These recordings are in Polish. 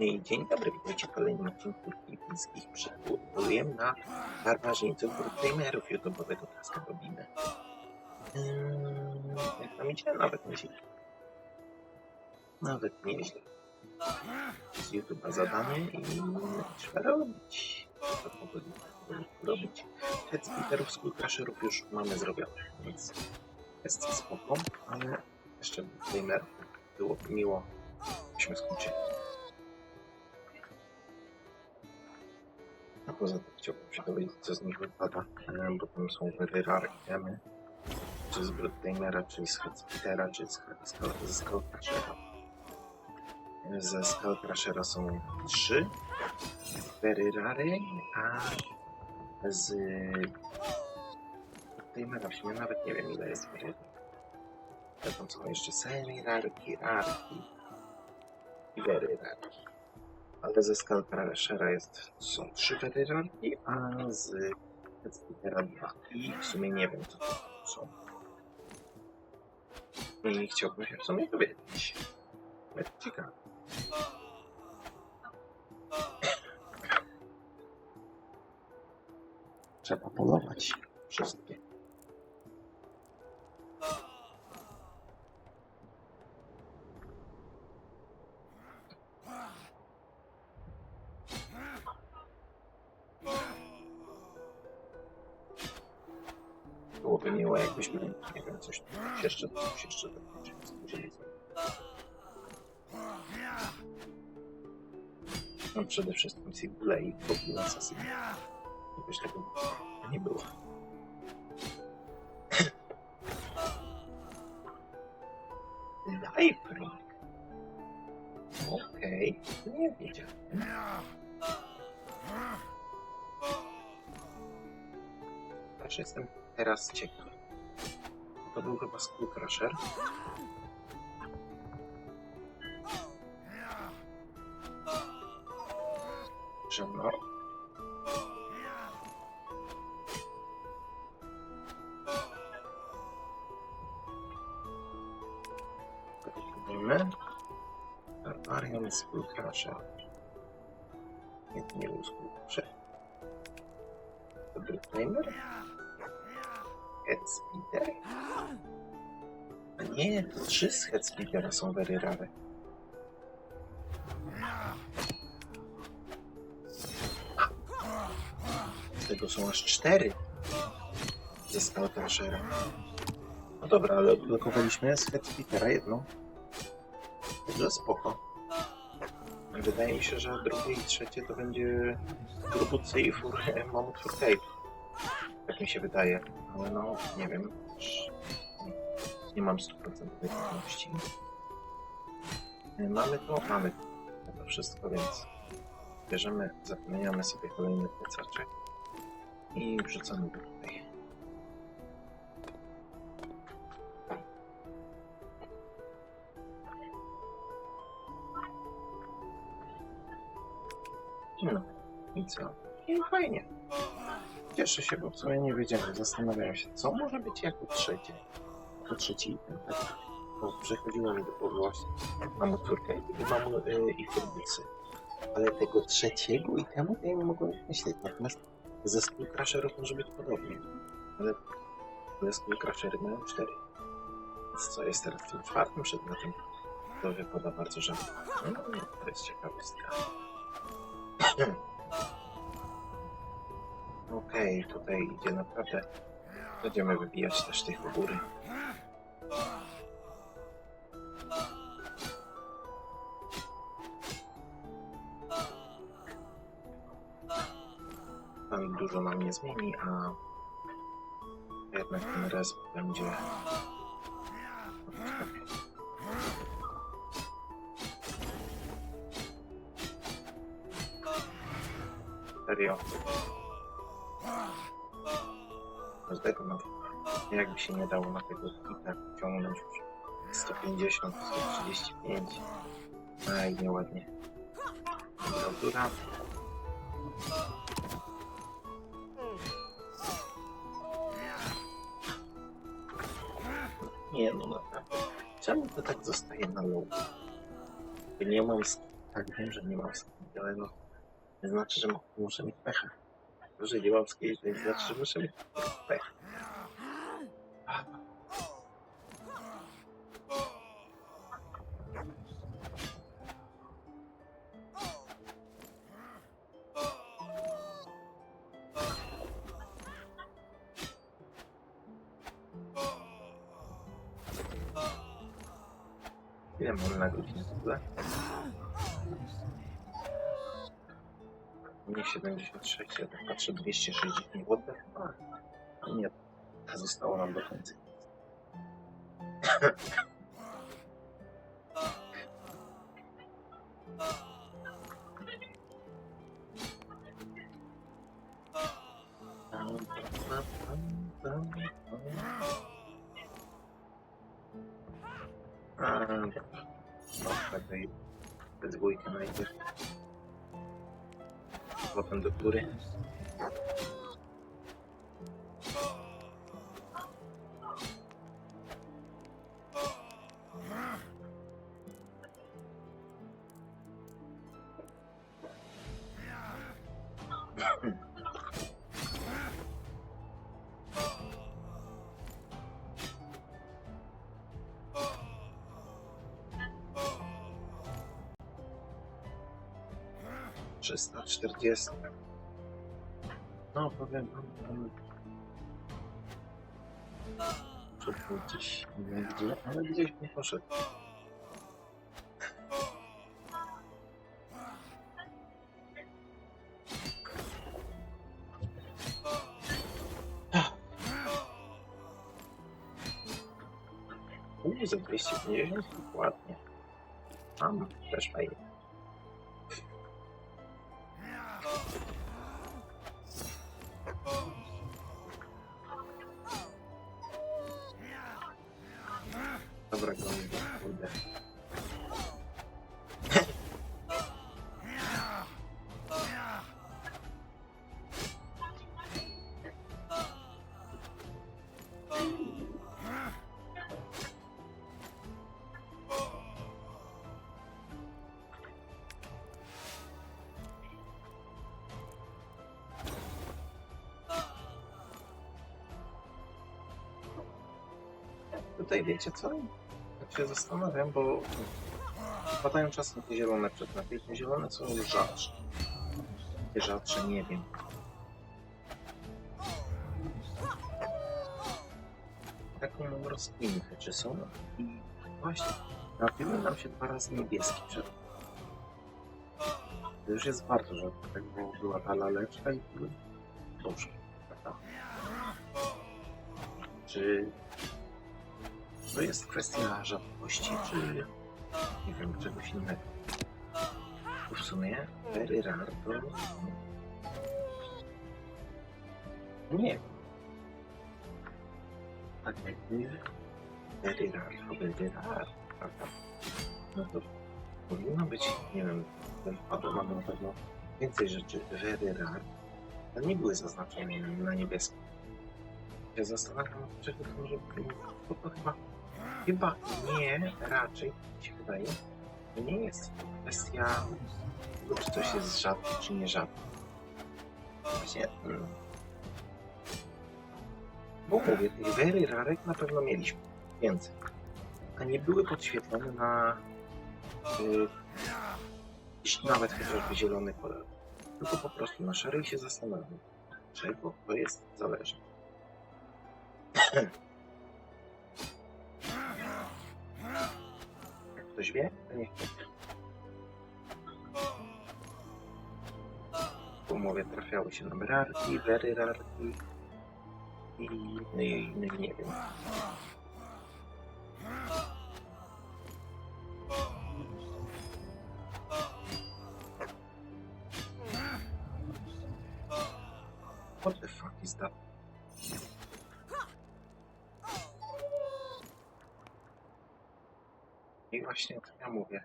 Dzień dobry, witajcie w kolejnym odcinku filipińskich przygód. Polujemy na barbarzyńców gamerów YouTube'owego taska robimy. Yy, jak tam idzie? Nawet nieźle. Nawet nieźle. Z YouTube'a zadanie i trzeba robić. To powoli robić. Head splitterów, school crusherów już mamy zrobionych, więc jest spoko, ale jeszcze gamerów byłoby miło, byśmy skończyli. Poza tym chciałbym się dowiedzieć, co z nich wypada, bo tam są itemy. Czy z Bloodtamera, czy z Headsplittera, czy z, z, ze Skullcrushera. Są trzy very rare, a z Bloodtamera w sumie nawet nie wiem ile jest very tam są jeszcze semi rarki, rarki i very rarki. Ale ze Skullcrushera jest, są trzy federalki, a z Headsplittera dwa. I w sumie nie wiem, co to są. I chciałbym się w sumie dowiedzieć. Będzie ciekawe. Trzeba polować wszystkie. Coś, coś jeszcze, coś jeszcze sobie. No przede wszystkim Sigule i Goblin Assassin. Jakoś tego nie było. Lifelink. Okej, nie wiedziałem. Też jestem teraz ciekaw. To był chyba Skull Crusher. Że no. Robimy. Barbarian Skull Crusher. Nie, nie był Skull Crusher. Timer? Headsplitter? A nie, to trzy z Headsplittera są very rare. Tego są aż cztery ze Skullcrushera. No dobra, ale odblokowaliśmy z Headsplittera jedną. Także spoko. Wydaje mi się, że drugie i trzecie to będzie i Fur Mammoth for Cave. Tak mi się wydaje. Ale no, nie wiem. Nie mam stuprocentowej pewności. Mamy to, mamy to wszystko, więc bierzemy, zapełniamy sobie kolejny plecaczek i wrzucamy go tutaj. No i co? I fajnie. Cieszę się, bo w sumie nie wiedziałem. Zastanawiałem się, co może być jako trzecie. Jako trzeci tak? Bo przychodziło mi do głowy właśnie. Mam córkę i mam y, i turbucy. Ale tego trzeciego itemu ja nie mogłem myśleć. Natomiast ze Skull może być podobnie. Ale, ale Skull mają cztery. Więc co jest teraz tym czwartym przedmiotem? To wypada bardzo rzadko. No, to jest ciekawostka. Okej, tutaj idzie naprawdę. Będziemy wybijać też tych u góry. Tam dużo nam nie zmieni, a jednak ten resp będzie. Serio. Każdego no, jakby się nie dało na tego kita ciągnąć już 150, 135. Aj, nieładnie. Dobra, Nie no naprawdę. Czemu to tak zostaje na low? Nie mam z Tak, wiem, że nie mam skilli, ale no, nie znaczy, że muszę mieć pecha. Że nie mam nie znaczy, muszę mieć pecha. Ile mam na godzinę w ogóle? Nie 76, ja tak patrzę 260 oddech. A, nie, zostało nam do końca. A, dobra. Tak daj we dwójkę najpierw. colocando do Cure. 340. No, powiem wam, to gdzieś nie gdzie, ale gdzieś poszedł. Za 250, ładnie. Mam też fajnie. Wiecie co? Tak się zastanawiam, bo padają czasem te zielone przedmioty te zielone są już rzadsze. Te rzadsze nie wiem. Taką mam rozkminkę, czy są i właśnie trafiły nam się dwa razy niebieski przed. To już jest bardzo rzadko, tak bo była ta laleczka i. Taka. Czy to jest kwestia rzadkości, czy nie wiem, czegoś innego. W sumie very rare to... Nie. Tak jakby very rare to very rare, prawda? No to powinno być, nie wiem, ten padł mamy na pewno więcej rzeczy very rare, ale nie były zaznaczone na niebieskim. Ja zastanawiam się, czego to może być, bo to chyba Chyba nie, raczej mi się wydaje, że nie jest to kwestia tego, czy coś jest rzadkie, czy nie rzadkie. Właśnie, mm, bo mówię, tych very rarek na pewno mieliśmy więcej, a nie były podświetlone na y, jeśli nawet chociażby zielony kolor, tylko po prostu na szary i się zastanawiam, czego to jest zależne. Jak ktoś wie, to niech powie. W umowie trafiały się nam rarki, very właśnie o tym ja mówię.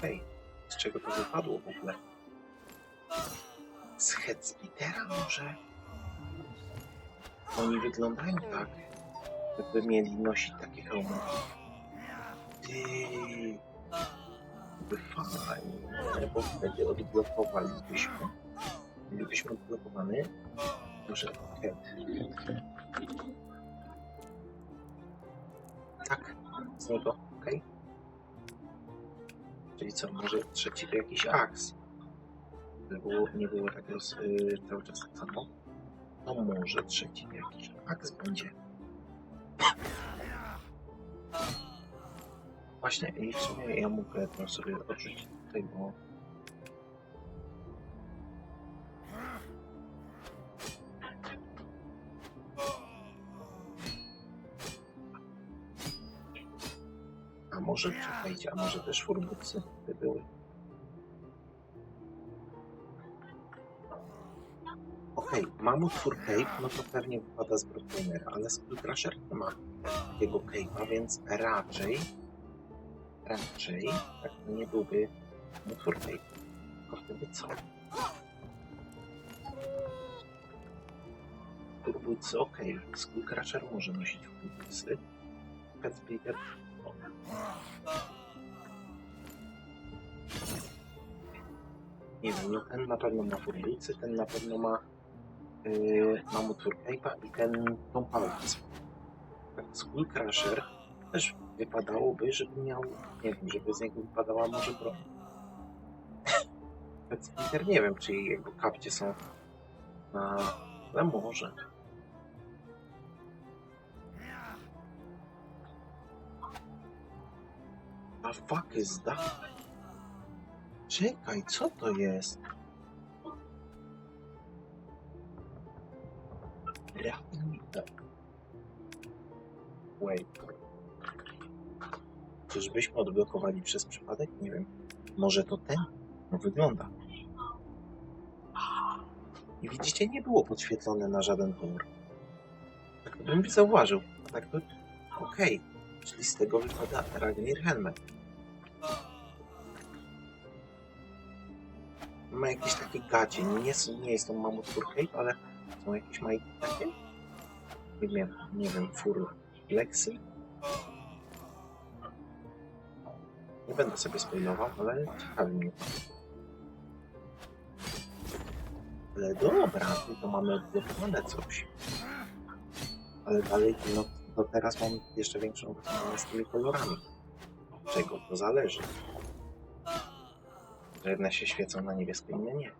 Hej, z czego to wypadło w ogóle? Z Headsplittera może? Oni wyglądają tak, jakby mieli nosić takie hełmy. byłoby fajnie, bo wtedy odblokowalibyśmy. Mielibyśmy odblokowany. Może ket. Tak, z niego, okej. Czyli co, może trzeci to jakiś aks. By było, nie było tak roz, y, cały czas tak samo. To może trzeci to jakiś aks będzie. Właśnie, i w sumie ja mogę to sobie odrzucić tutaj, bo... może, czekajcie, a może też furbucy by były? Okej, mamut for cape, no to pewnie wypada z Broadwinera, ale Skullcrusher nie ma takiego cape'a, więc raczej raczej tak nie byłby utwór tej. Tylko wtedy co? Turbulcy, okej. Okay. Skullcrusher może nosić turbulcy. Pet. Nie wiem, no ten na pewno ma turbulcy, ten na pewno ma yy, Cape'a i ten tą palcę. Tak, Skullcrusher też wypadałoby, żeby miał, nie wiem, żeby z niego wypadała może broń. Pet nie wiem, czy jego kapcie są na... ale może. Fuck is that? Czekaj, co to jest? Rapid. Wait. Czyżbyśmy odblokowali przez przypadek? Nie wiem. Może to ten? No wygląda. I widzicie, nie było podświetlone na żaden kolor. Tak to bym zauważył. Tak to... Okej. Czyli z tego wypada Ragnir Helmet. Ma jakieś takie gacie. Nie, nie jest to Mamut Fur Cape, ale są jakieś majki takie? Nie wiem, nie wiem, Fur Lexy? Nie będę sobie spoilował, ale ciekawi mnie. Ale dobra, to mamy odblokowane coś. Ale dalej, no to teraz mam jeszcze większą rozmowę z tymi kolorami. Od czego to zależy? Że jedne się świecą na niebiesko, inne nie.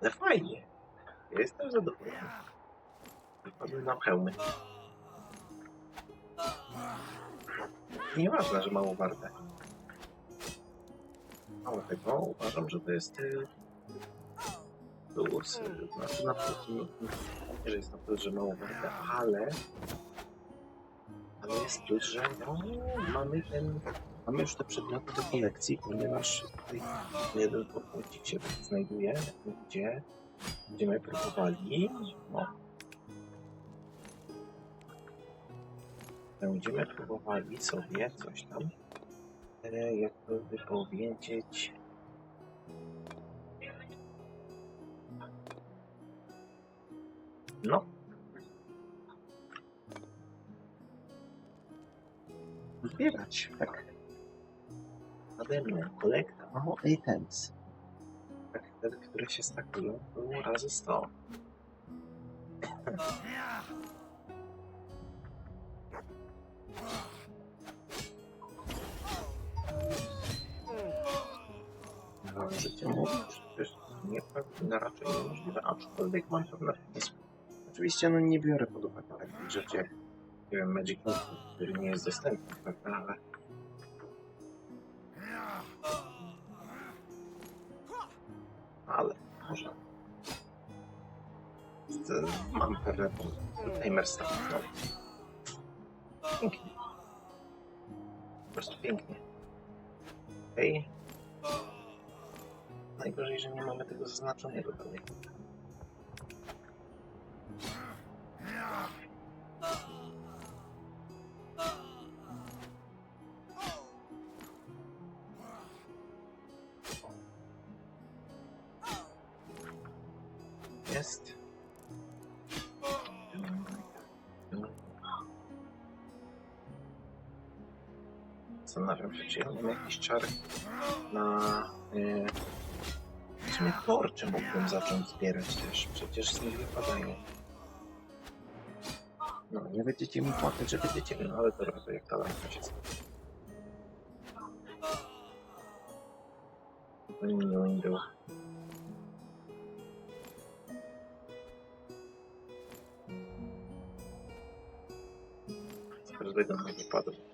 Ale fajnie. Ja jestem zadowolony. Wypadły nam hełmy. Nieważne, że mało warte. Mało tego, uważam, że to jest y, plus, y, znaczy na plus, że jest na plus, że mało warte, ale ale jest plus, że no, mamy ten, mamy już te przedmioty do kolekcji, ponieważ tutaj jeden podpunkcik się znajduje, gdzie będziemy próbowali, no, będziemy próbowali sobie coś tam, e, jakby powiedzieć. No. Zbierać, tak. Nade mną kolekta mało items. Tak, te, które się stakują, to razy 100. Możecie mówić, przecież niepewne raczej niemożliwe, aczkolwiek mam pewne pomysły. Oczywiście no nie biorę pod uwagę takich rzeczy jak nie Magic który nie jest dostępny, ale ale może Z- mam pewne pomysły. Timer staw, no. Pięknie. Po prostu pięknie. Okej. Najgorzej, że nie mamy tego zaznaczonego dalej. Jakiś czar na... Yy, w sumie torcze mógłbym zacząć zbierać też. Przecież z nich wypadają. No, nie będziecie mi płakać, że będziecie, no ale to raczej jak ta lampa się skończy. Window, window. Z każdego na wypadek. No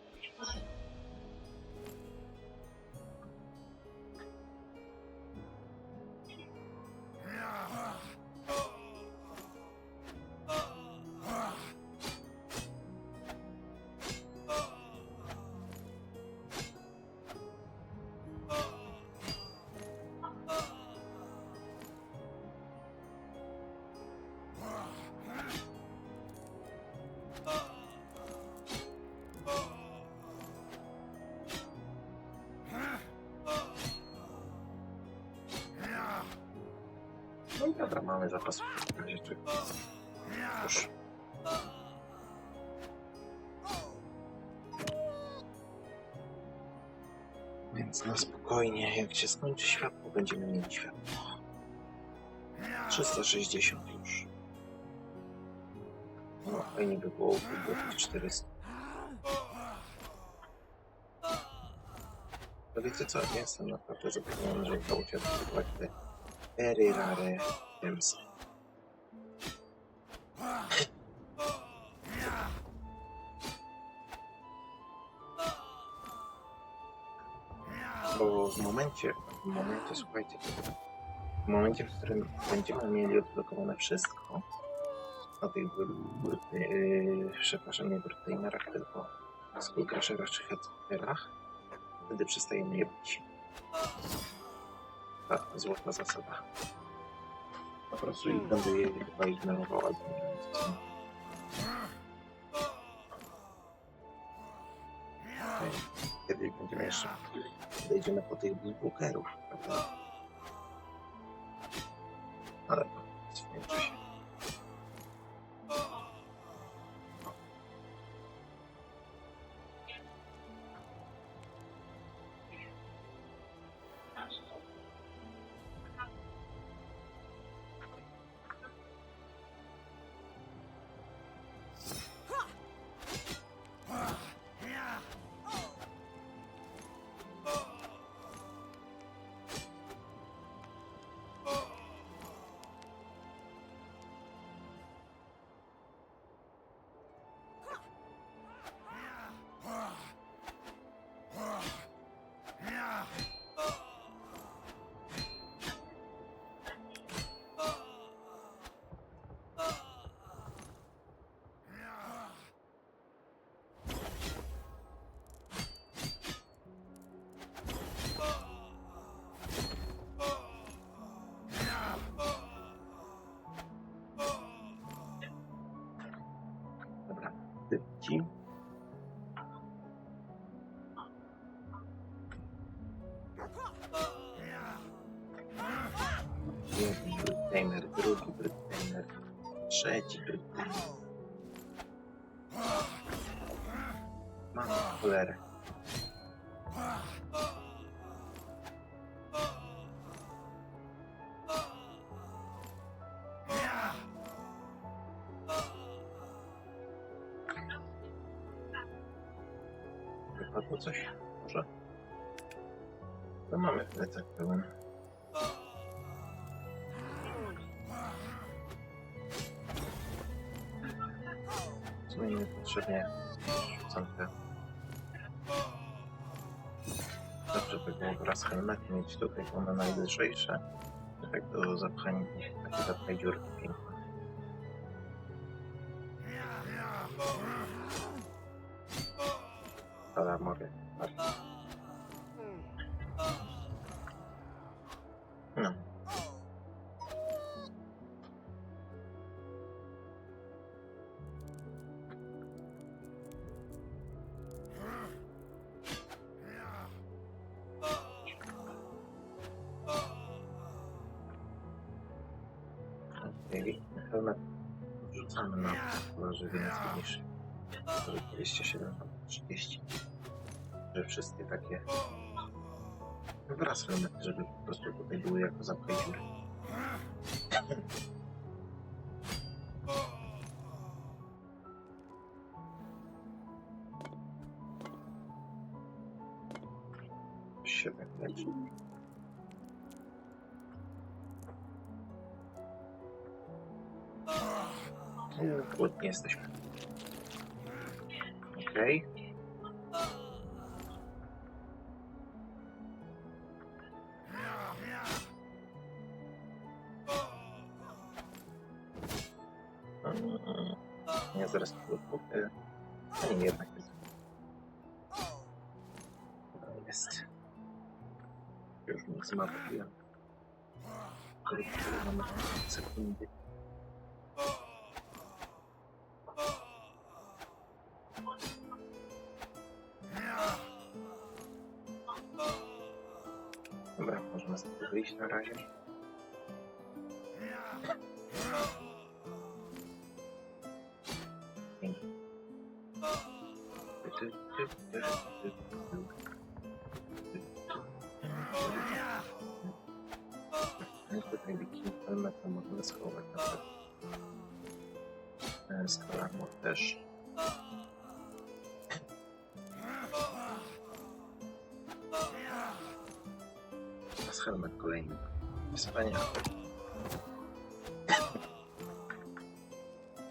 zapas. Już. Więc na spokojnie, jak się skończy światło, będziemy mieli światło. 360 już. No, fajnie by było tych 400. To wiecie co, ja jestem naprawdę zadowolony, że udało się odblokować te rare gemsy. Bo w momencie, w momencie, słuchajcie, w momencie, w którym będziemy mieli odblokowane wszystko, na tych yy, przepraszam, nie brutainerach, tylko skullcrusherach czy headhunterach, wtedy przestajemy je bić. Ta złota zasada. Po prostu ich będę je chyba ignorował albo Kiedyś będziemy jeszcze dojdziemy po tych bookerów, prawda? Trzeci. Mamy cholerę. Wypadło coś? Może? No mamy plecak pełen. Zmienimy potrzebnie rzucankę. Dobrze by było teraz helmet mieć tutaj, bo one najlżejsze. Tak do zapchania takie zapchaj dziurki piękne. Helmet wrzucamy na kolorze więcej niż 27 albo 30. że wszystkie takie wraz żeby po prostu tutaj były jako zapchaj. Вот месточка. Окей. Okay. Tutaj bikini helmet to można schować na. E, Skalarmo też. Teraz helmet kolejny. Wspaniały.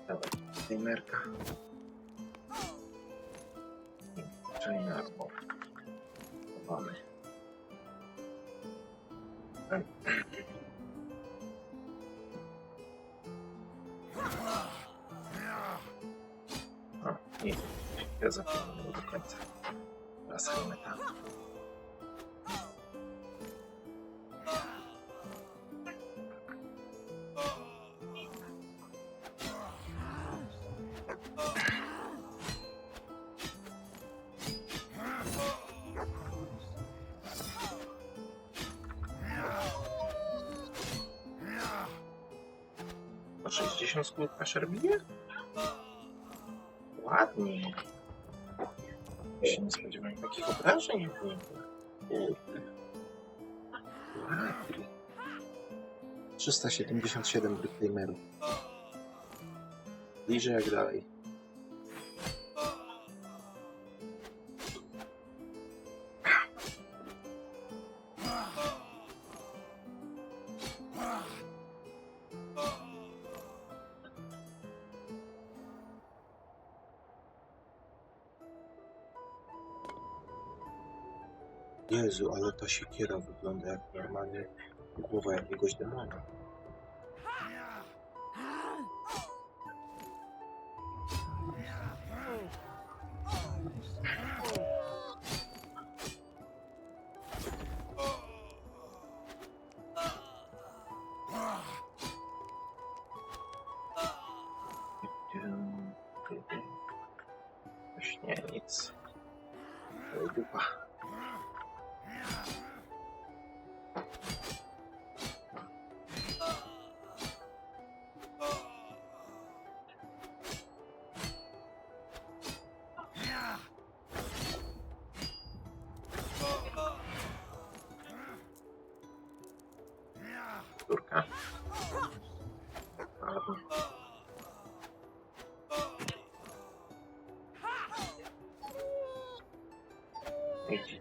Dawaj, timerka. 60 skór kaszer? Ładnie. Ja się nie spodziewałem takich obrażeń w nim. Kurde. Ładnie. 377 Bricklamerów. Bliżej jak dalej. Jezu, ale ta siekiera wygląda jak normalnie głowa jakiegoś demona. Idź.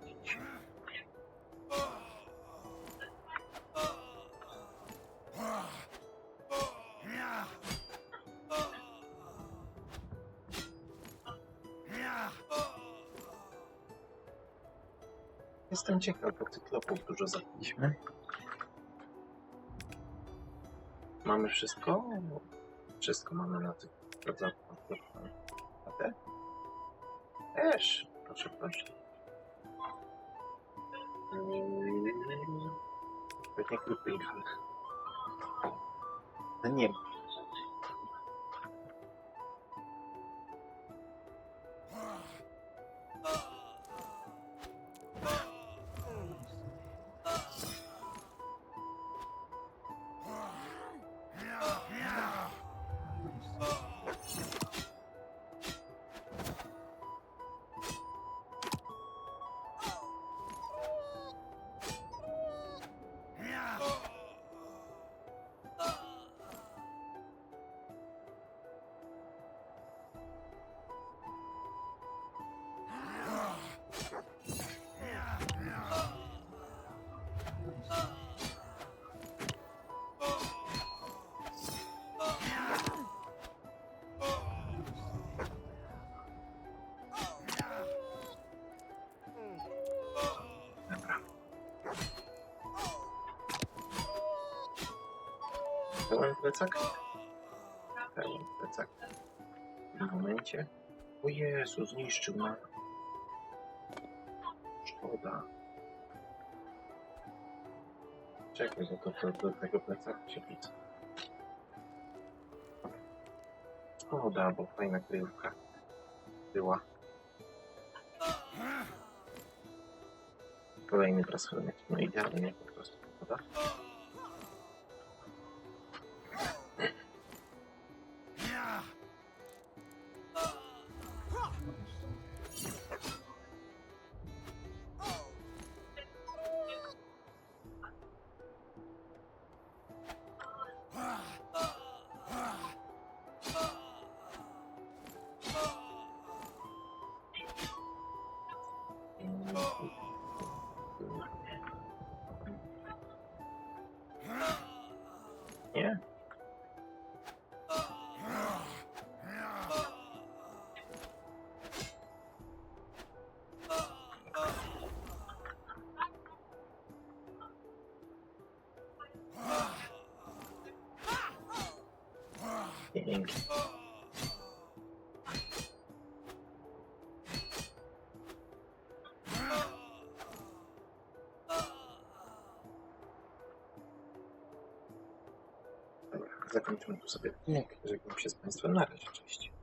Jestem ciekaw, bo cyklopów dużo zabiliśmy. Mamy wszystko? Wszystko mamy na tych sprawdzach. A te? Też. Proszę, proszę. Mm, Pewnie krypling, ale... ale nie ma. plecak? Daję plecak. W tym momencie. O Jezu, zniszczył nam. Szkoda. Czekaj, że to, to do tego plecaku się pica. Szkoda, bo fajna kryjówka była. Kolejny transformat. No idealnie po prostu, prawda? Pięknie. Dobra, zakończymy tu sobie odcinek. Żegnam się z Państwem na razie. Cześć.